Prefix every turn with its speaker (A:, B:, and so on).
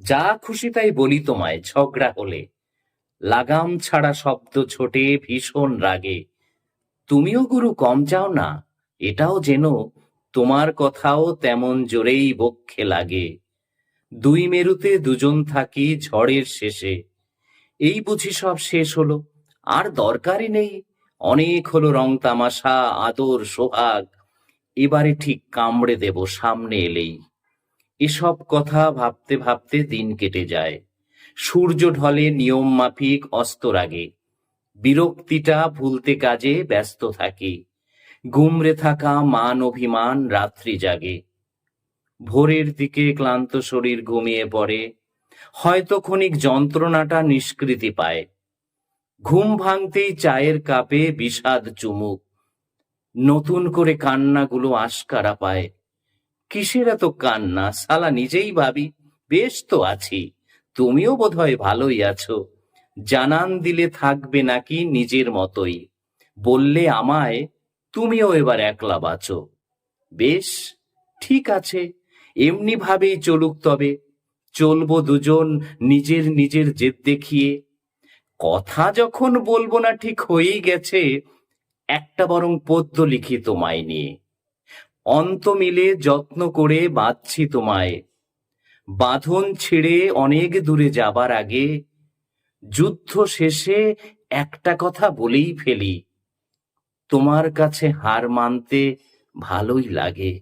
A: যা খুশি তাই বলি তোমায়, ঝগড়া হলে। লাগাম ছাড়া শব্দ ছোটে, ভীষণ রাগে। তুমিও গুরু কম যাও না, এটাও যেন তোমার কথাও তেমন জোরেই বক্ষে লাগে। দুই মেরুতে দুজন থাকি ঝড়ের শেষে। এই বুঝি সব শেষ হলো, আর দরকারই নেই। অনেক হলো রং তামাশা, আদর, সোহাগ। এবারে ঠিক কামড়ে দেব, সামনে এলেই। এসব কথা ভাবতে ভাবতে দিন কেটে যায়। সূর্য ঢলে নিয়ম মাফিক অস্ত আগে বিরক্তিটা ভুলতে কাজে ব্যস্ত থাকি। গুমরে থাকা মান অভিমান রাত্রি জাগে। ভোরের দিকে ক্লান্ত শরীর ঘুমিয়ে পড়ে। হয়তো ক্ষণিক যন্ত্রণাটা নিষ্কৃতি পায়। ঘুম ভাঙতেই চায়ের কাপে বিষাদ চুমুক। নতুন করে কান্নাগুলো আশকারা পায়। কিসের এত কান্না? সালা নিজেই ভাবি, বেশ তো আছি। তুমিও বোধহয় ভালোই আছো। জানান দিলে থাকবে নাকি নিজের মতোই। বললে আমায়, তুমিও এবার একলা বাঁচো। বেশ, ঠিক আছে এমনি ভাবেই চলুক তবে। চলবো দুজন নিজের নিজের জেদ দেখিয়ে। কথা যখন বলব না ঠিক হয়েই গেছে, একটা বরং পদ্য লিখি তোমায় নিয়ে। অন্ত মিলে যত্ন করে বাঁধছি তোমায়। বাঁধন ছেড়ে অনেক দূরে যাবার আগে, যুদ্ধ শেষে একটা কথা বলেই ফেলি, তোমার কাছে হার মানতে ভালোই লাগে।